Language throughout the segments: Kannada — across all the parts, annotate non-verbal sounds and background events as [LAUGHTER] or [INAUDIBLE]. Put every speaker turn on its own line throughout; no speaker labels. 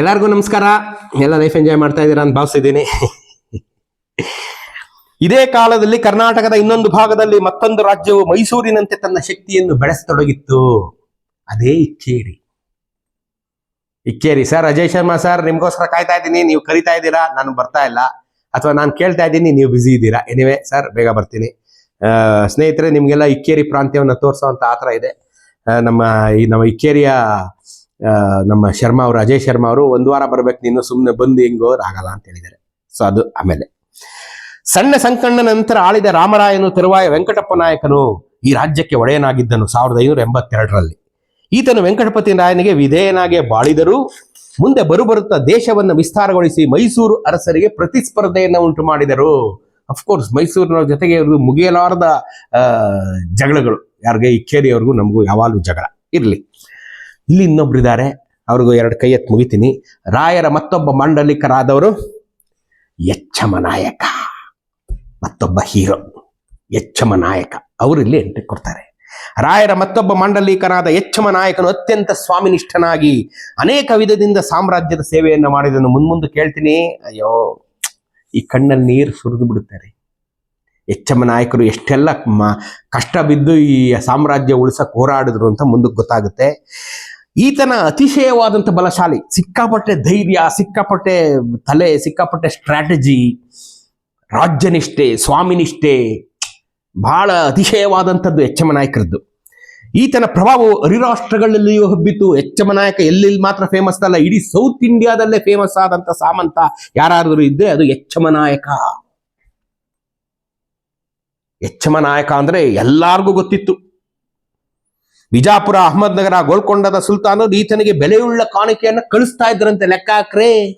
ಎಲ್ಲರಿಗೂ ನಮಸ್ಕಾರ. ಎಲ್ಲ ಲೈಫ್ ಎಂಜಾಯ್ ಮಾಡ್ತಾ ಇದ್ದೀರಾ ಅಂತ ಭಾವಿಸಿದ್ದೀನಿ ಇದೇ ಕಾಲದಲ್ಲಿ ಕರ್ನಾಟಕದ ಇನ್ನೊಂದು ಭಾಗದಲ್ಲಿ ಮತ್ತೊಂದು ರಾಜ್ಯವು ಮೈಸೂರಿನಂತೆ ತನ್ನ ಶಕ್ತಿಯನ್ನು ಬೆಳೆಸತೊಡಗಿತ್ತು. ಅದೇ ಇಕ್ಕೇರಿ. ಇಕ್ಕೇರಿ ಸರ್, ಅಜಯ್ ಶರ್ಮಾ ಸರ್, ನಿಮ್ಗೋಸ್ಕರ ಕಾಯ್ತಾ ಇದ್ದೀನಿ. ನೀವು ಕರಿತಾ ಇದ್ದೀರಾ? ನಾನು ಬರ್ತಾ ಇಲ್ಲ. ಅಥವಾ ನಾನು ಕೇಳ್ತಾ ಇದ್ದೀನಿ, ನೀವು ಬ್ಯುಸಿ ಇದ್ದೀರಾ? ಎನಿವೆ ಸರ್, ಬೇಗ ಬರ್ತೀನಿ. ಸ್ನೇಹಿತರೆ, ನಿಮಗೆಲ್ಲ ಇಕ್ಕೇರಿ ಪ್ರಾಂತ್ಯವನ್ನು ತೋರಿಸೋಂತ ಆತರ ಇದೆ. ನಮ್ಮ ಈ, ನಮ್ಮ ಇಕ್ಕೇರಿಯ ನಮ್ಮ ಶರ್ಮಾ ಅವರು, ಅಜಯ್ ಶರ್ಮಾ ಅವರು ಒಂದು ವಾರ ಬರ್ಬೇಕು, ನೀನು ಸುಮ್ಮನೆ ಬಂದು ಹಿಂಗೋ ಆಗಲ್ಲ ಅಂತ ಹೇಳಿದ್ದಾರೆ. ಸೊ ಅದು ಆಮೇಲೆ. ಸಣ್ಣ ಸಂಕಣ್ಣ ನಂತರ ಆಳಿದ ರಾಮರಾಯನು ತರುವಾಯ ವೆಂಕಟಪ್ಪ ನಾಯಕನು ಈ ರಾಜ್ಯಕ್ಕೆ ಒಡೆಯನಾಗಿದ್ದನು ಸಾವಿರದ ಐನೂರ ಎಂಬತ್ತೆರಡರಲ್ಲಿ. ಈತನು ವೆಂಕಟಪತಿ ರಾಯನಿಗೆ ವಿಧೇಯನಾಗೆ ಬಾಳಿದರೂ ಮುಂದೆ ಬರುಬರುತ್ತಾ ದೇಶವನ್ನು ವಿಸ್ತಾರಗೊಳಿಸಿ ಮೈಸೂರು ಅರಸರಿಗೆ ಪ್ರತಿಸ್ಪರ್ಧೆಯನ್ನು ಉಂಟು ಮಾಡಿದರು. ಅಫ್ಕೋರ್ಸ್ ಮೈಸೂರಿನ ಜೊತೆಗೆ ಇವ್ರದ್ದು ಮುಗಿಯಲಾರದ ಜಗಳಗಳು. ಯಾರಿಗೆ ಇಕ್ಕೇರಿಯವ್ರಿಗೂ ನಮಗೂ ಯಾವಾಗಲೂ ಜಗಳ. ಇರಲಿ. ಇಲ್ಲಿ ಇನ್ನೊಬ್ರು ಇದ್ದಾರೆ ಅವ್ರಿಗೂ ಎರಡು ಕೈ ಎತ್ತು ಮುಗಿತೀನಿ. ರಾಯರ ಮತ್ತೊಬ್ಬ ಮಾಂಡಲಿಕರಾದವರು ಎಚ್ಚಮ ನಾಯಕ, ಮತ್ತೊಬ್ಬ ಹೀರೋ, ಎಚ್ಚಮ ನಾಯಕ. ಅವರು ಇಲ್ಲಿ ಎಂಟ್ರಿ ಕೊಡ್ತಾರೆ. ರಾಯರ ಮತ್ತೊಬ್ಬ ಮಾಂಡಲಿಕನಾದ ಎಚ್ಚಮ ನಾಯಕನು ಅತ್ಯಂತ ಸ್ವಾಮಿನಿಷ್ಠನಾಗಿ ಅನೇಕ ವಿಧದಿಂದ ಸಾಮ್ರಾಜ್ಯದ ಸೇವೆಯನ್ನು ಮಾಡಿದನು ಮುನ್ಮುಂದೆ ಕೇಳ್ತೀನಿ. ಅಯ್ಯೋ, ಈ ಕಣ್ಣಲ್ಲಿ ನೀರು ಸುರಿದು ಬಿಡುತ್ತಾರೆ. ಎಚ್ಚಮ್ಮ ನಾಯಕರು ಎಷ್ಟೆಲ್ಲ ಕಷ್ಟ ಬಿದ್ದು ಈ ಸಾಮ್ರಾಜ್ಯ ಉಳಿಸಕ್ಕೆ ಹೋರಾಡಿದ್ರು ಅಂತ ಮುಂದಕ್ಕೆ ಗೊತ್ತಾಗುತ್ತೆ. ಈತನ ಅತಿಶಯವಾದಂಥ ಬಲಶಾಲಿ, ಸಿಕ್ಕಾಪಟ್ಟೆ ಧೈರ್ಯ, ಸಿಕ್ಕಾಪಟ್ಟೆ ತಲೆ, ಸಿಕ್ಕಾಪಟ್ಟೆ ಸ್ಟ್ರಾಟಜಿ ರಾಜ್ಯನಿಷ್ಠೆ, ಸ್ವಾಮಿನಿಷ್ಠೆ ಬಹಳ ಅತಿಶಯವಾದಂಥದ್ದು ಎಚ್ಚಮ ನಾಯಕರದ್ದು. ಈತನ ಪ್ರಭಾವವು ಅರಿರಾಷ್ಟ್ರಗಳಲ್ಲಿಯೂ ಹಬ್ಬಿತು. ಎಚ್ಚಮ ನಾಯಕ ಎಲ್ಲೆಲ್ಲಿ ಮಾತ್ರ ಫೇಮಸ್ ಅಲ್ಲ, ಇಡೀ ಸೌತ್ ಇಂಡಿಯಾದಲ್ಲೇ ಫೇಮಸ್ ಆದಂತ ಸಾಮಂತ ಯಾರಾದರೂ ಇದ್ದರೆ ಅದು ಎಚ್ಚಮ ನಾಯಕ. ಎಚ್ಚಮ ನಾಯಕ ಅಂದ್ರೆ ಎಲ್ಲಾರ್ಗೂ ಗೊತ್ತಿತ್ತು. ಬಿಜಾಪುರ ಅಹಮದ್ನಗರ ಗೋಲ್ಕೊಂಡದ ಸುಲ್ತಾನರು ಈತನಿಗೆ ಬೆಲೆಯುಳ್ಳ ಕಾಣಿಕೆಯನ್ನ ಕಳಿಸ್ತಾ ಇದ್ರಂತೆ ಲೆಕ್ಕ ಹಾಕ್ರೆ